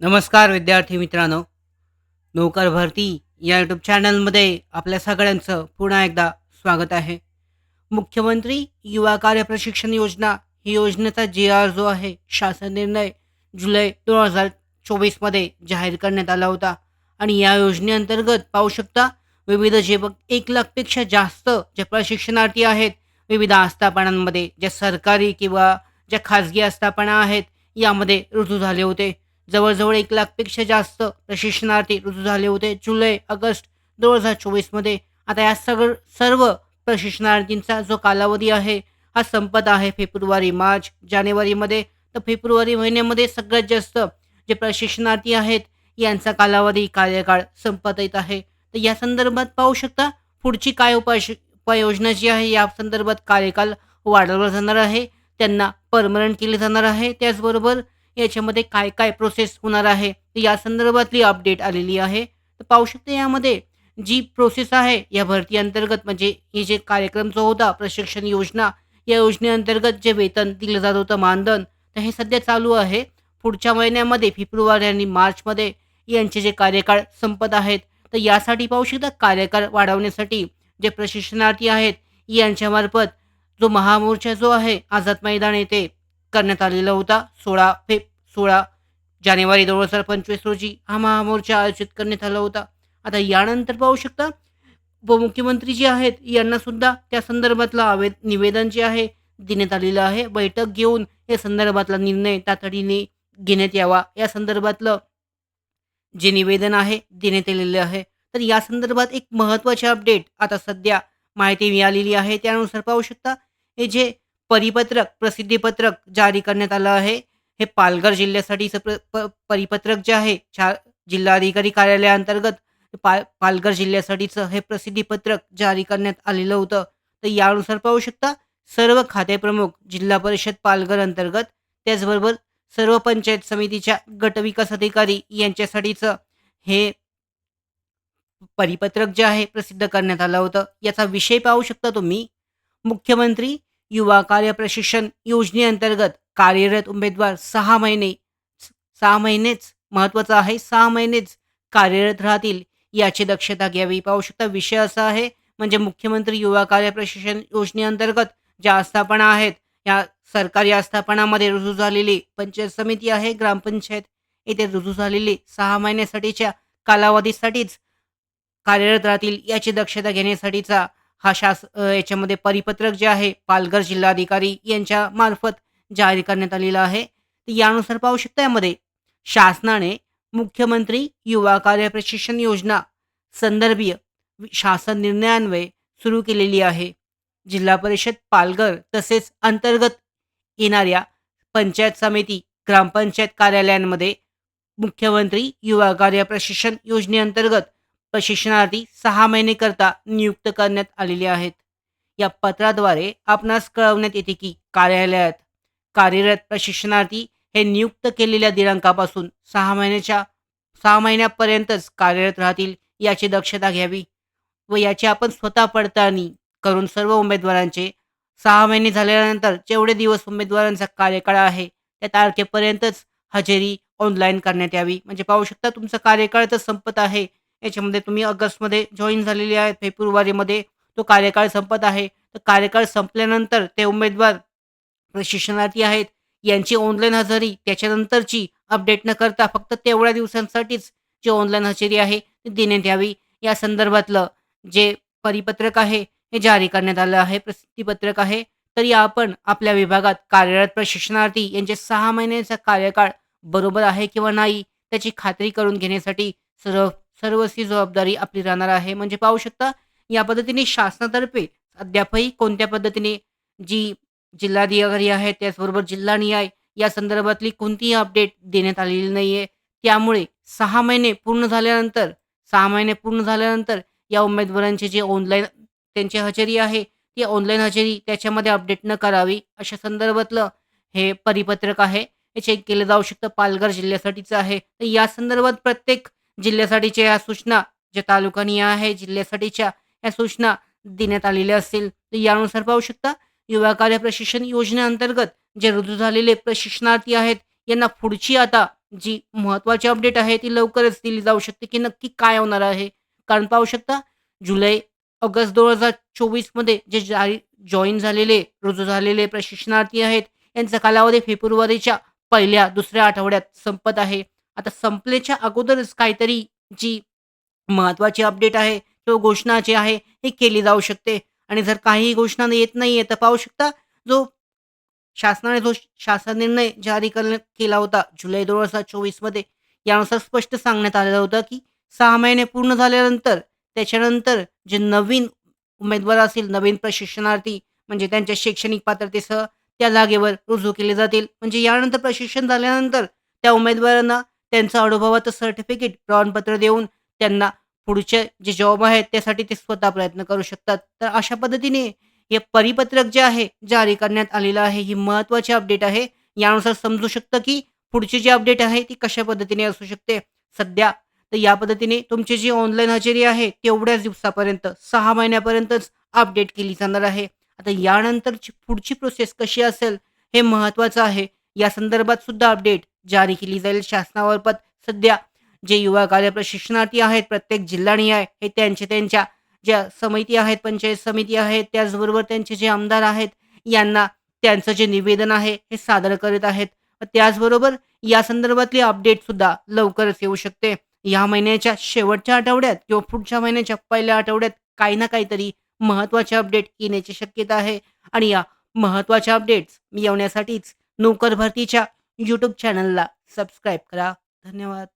नमस्कार विद्यार्थी मित्रांनो. नोकर भरती या यूट्यूब चॅनलमध्ये आपल्या सगळ्यांचं पुन्हा एकदा स्वागत आहे. मुख्यमंत्री युवा कार्य प्रशिक्षण योजना ही योजनेचा जी आर जो आहे शासन निर्णय जुलै दोन हजार चोवीसमध्ये जाहीर करण्यात आला होता. आणि या योजनेअंतर्गत पाहू शकता विविध जे बघ एक लाखपेक्षा जास्त जे प्रशिक्षणार्थी आहेत विविध आस्थापनांमध्ये ज्या सरकारी किंवा ज्या खाजगी आस्थापना आहेत यामध्ये रुजू झाले होते. जवळजवळ एक लाखपेक्षा जास्त प्रशिक्षणार्थी रुजू झाले होते. जुलै ऑगस्ट दोन हजार चोवीसमध्ये आता या सगळ सर्व प्रशिक्षणार्थींचा जो कालावधी आहे हा संपत आहे फेब्रुवारी मार्च जानेवारीमध्ये. तर फेब्रुवारी महिन्यामध्ये सगळ्यात जास्त जे प्रशिक्षणार्थी आहेत यांचा कालावधी कार्यकाळ संपत येत आहे. तर या संदर्भात पाहू शकता पुढची काय उपाय उपाययोजना जी आहे या संदर्भात कार्यकाल वाढवला जाणार आहे. त्यांना परमनंट केले जाणार आहे. त्याचबरोबर याच्यामध्ये काय काय प्रोसेस होणार आहे? या संदर्भातली अपडेट आलेली आहे. तर पाहू शकते यामध्ये जी प्रोसेस आहे या भरती अंतर्गत म्हणजे हे जे कार्यक्रम जो होता प्रशिक्षण योजना या योजनेअंतर्गत जे वेतन दिलं जात होतं मानधन तर हे सध्या चालू आहे. पुढच्या महिन्यामध्ये फेब्रुवारी आणि मार्चमध्ये यांचे जे कार्यकाळ संपत आहेत तर यासाठी पाहू शकता कार्यकाळ वाढवण्यासाठी जे प्रशिक्षणार्थी आहेत यांच्यामार्फत जो महामोर्चा जो आहे आझाद मैदान येथे करण्यात आलेला होता सोळा फेब सोळा जानेवारी दोन हजार पंचवीस रोजी हा महामोर्चा आयोजित करण्यात आला होता. आता यानंतर पाहू शकता उपमुख्यमंत्री जे आहेत यांना सुद्धा त्या संदर्भातलं आवे निवेदन जे आहे देण्यात आलेलं आहे. बैठक घेऊन या संदर्भातला निर्णय तातडीने घेण्यात यावा. या संदर्भातलं जे निवेदन आहे देण्यात आलेलं आहे. तर या संदर्भात एक महत्त्वाचे अपडेट आता सध्या माहिती मिळालेली आहे. त्यानुसार पाहू शकता हे जे परिपत्रक प्रसिद्धीपत्रक जारी करण्यात आलं आहे हे पालघर जिल्ह्यासाठीचं प्र प परिपत्रक जे आहे छा जिल्हाधिकारी कार्यालयाअंतर्गत पा पालघर जिल्ह्यासाठीचं हे प्रसिद्धीपत्रक जारी करण्यात आलेलं होतं. तर यानुसार पाहू शकता सर्व खातेप्रमुख जिल्हा परिषद पालघर अंतर्गत त्याचबरोबर सर्व पंचायत समितीच्या गटविकास अधिकारी यांच्यासाठीचं हे परिपत्रक जे आहे प्रसिद्ध करण्यात आलं होतं. याचा विषय पाहू शकता तुम्ही. मुख्यमंत्री युवा कार्य प्रशिक्षण योजनेअंतर्गत कार्यरत उमेदवार सहा महिने सहा महिनेच महत्त्वाचं आहे. सहा महिनेच कार्यरत राहतील याची दक्षता घ्यावी. पाहू शकता विषय असा आहे म्हणजे मुख्यमंत्री युवा कार्य प्रशिक्षण योजनेअंतर्गत ज्या आस्थापना आहेत या सरकारी आस्थापनामध्ये रुजू झालेली पंचायत समिती आहे ग्रामपंचायत येथे रुजू झालेली सहा महिन्यासाठीच्या कालावधीसाठीच कार्यरत राहतील याची दक्षता घेण्यासाठीचा हा शास याच्यामध्ये परिपत्रक जे आहे पालघर जिल्हाधिकारी यांच्या मार्फत जारी करण्यात आलेला आहे. तर यानुसार पाहू शकता यामध्ये शासनाने मुख्यमंत्री युवा कार्य प्रशिक्षण योजना संदर्भीय शासन निर्णयान्वये सुरू केलेली आहे. जिल्हा परिषद पालघर तसेच अंतर्गत येणाऱ्या पंचायत समिती ग्रामपंचायत कार्यालयांमध्ये मुख्यमंत्री युवा कार्य प्रशिक्षण योजनेअंतर्गत प्रशिक्षणार्थी सहा महिने करता नियुक्त करण्यात आलेले आहेत. या पत्राद्वारे आपणास कळवण्यात येते की कार्यालयात कार्यरत प्रशिक्षणार्थी हे नियुक्त केलेल्या दिनांकापासून सहा महिन्याच्या सहा महिन्यापर्यंतच कार्यरत राहतील याची दक्षता घ्यावी व याची आपण स्वतः पडताळणी करून सर्व उमेदवारांचे सहा महिने झाल्यानंतर जेवढे दिवस उमेदवारांचा कार्यकाळ आहे त्या तारखेपर्यंतच हजेरी ऑनलाईन करण्यात यावी. म्हणजे पाहू शकता तुमचा कार्यकाळ तर संपत आहे. याच्यामध्ये तुम्ही ऑगस्टमध्ये जॉईन झालेले आहेत. फेब्रुवारीमध्ये तो कार्यकाळ संपत आहे. तर कार्यकाळ संपल्यानंतर ते उमेदवार प्रशिक्षणार्थी आहेत. यांची ऑनलाईन हजेरी त्याच्यानंतरची अपडेट न करता फक्त तेवढ्या दिवसांसाठीच जी ऑनलाईन हजेरी आहे ती देण्यात यावी. या संदर्भातलं जे परिपत्रक आहे हे जारी करण्यात आलं आहे प्रसिद्धीपत्रक आहे. तरी आपण आपल्या विभागात कार्यरत प्रशिक्षणार्थी यांचे सहा महिन्यांचा कार्यकाळ बरोबर आहे किंवा नाही त्याची खात्री करून घेण्यासाठी सर्व सर्वस्वी जबाबदारी आपली राहणार आहे. म्हणजे पाहू शकता या पद्धतीने शासनातर्फे अद्यापही कोणत्या पद्धतीने जी जिल्हाधिकारी आहेत त्याचबरोबर जिल्हा निहाय या संदर्भातली कोणतीही अपडेट देण्यात आलेली नाही आहे त्यामुळे सहा महिने पूर्ण झाल्यानंतर सहा महिने पूर्ण झाल्यानंतर या उमेदवारांचे जे ऑनलाईन त्यांची हजेरी आहे ती ऑनलाईन हजेरी त्याच्यामध्ये अपडेट न करावी अशा संदर्भातलं हे परिपत्रक आहे. हे चेक केलं जाऊ शकतं. पालघर जिल्ह्यासाठीचं आहे. तर या संदर्भात प्रत्येक जिल्ह्यासाठीच्या या सूचना ज्या तालुकानी आहे जिल्ह्यासाठीच्या या सूचना देण्यात आलेल्या असतील तर यानुसार पाहू शकता. युवा कार्य प्रशिक्षण योजनेअंतर्गत जे रुजू झालेले प्रशिक्षणार्थी आहेत यांना पुढची आता जी महत्त्वाची अपडेट आहे ती लवकरच दिली जाऊ शकते, की नक्की काय होणार आहे. कारण पाहू शकता जुलै, ऑगस्ट 2024मध्ये जे जारी जॉईन झालेले, रुजू झालेले प्रशिक्षणार्थी आहेत, यांचा कालावधी फेब्रुवारीच्या पहिल्या, दुसऱ्या आठवड्यात संपत आहे. आता संपल्याच्या अगोदरच काहीतरी जी महत्त्वाची अपडेट आहे किंवा घोषणा जी आहे, ही केली जाऊ शकते आणि जर काही घोषणा येत नाहीये, तर पाहू शकता जो शासनाने जो शासन निर्णय जारी केला होता जुलै 2024मध्ये यानुसार स्पष्ट सांगण्यात आलेलं होतं, की सहा महिने पूर्ण झाल्यानंतर त्याच्यानंतर जे नवीन उमेदवार असतील, नवीन प्रशिक्षणार्थी म्हणजे त्यांच्या शैक्षणिक पात्रतेसह त्या जागेवर रुजू केले जातील. म्हणजे यानंतर प्रशिक्षण झाल्यानंतर त्या उमेदवारांना त्यांचं अनुभवाचं सर्टिफिकेट, प्रमाणपत्र देऊन त्यांना पुढचे जे जॉब आहेत त्यासाठी ते स्वतः प्रयत्न करू शकतात. तर अशा पद्धतीने हे परिपत्रक जे आहे जारी करण्यात आलेलं आहे. ही महत्त्वाची अपडेट आहे. यानुसार समजू शकतं, की पुढची जी अपडेट आहे ती कशा पद्धतीने असू शकते. सध्या तर या पद्धतीने तुमची जी ऑनलाईन हजेरी आहे तेवढ्याच दिवसापर्यंत सहा महिन्यापर्यंतच अपडेट केली जाणार आहे. आता यानंतरची पुढची प्रोसेस कशी असेल हे महत्त्वाचं आहे. या संदर्भात सुद्धा अपडेट जारी केली जाईल शासनामार्फत. सध्या जे युवा कार्य प्रशिक्षणार्थी आहेत प्रत्येक जिल्हानिहाय हे त्यांचे त्यांच्या ज्या समिती आहेत, पंचायत समिती आहेत, त्याचबरोबर त्यांचे जे आमदार आहेत, यांना त्यांचं जे निवेदन आहे हे सादर करत आहेत. त्याचबरोबर या संदर्भातली अपडेटसुद्धा लवकरच येऊ शकते. या महिन्याच्या शेवटच्या आठवड्यात किंवा पुढच्या महिन्याच्या पहिल्या आठवड्यात काही ना काहीतरी महत्त्वाचे अपडेट येण्याची शक्यता आहे आणि या महत्त्वाच्या अपडेट्स मिळवण्यासाठीच नोकर भरतीच्या यूट्यूब चॅनलला सबस्क्राईब करा. धन्यवाद.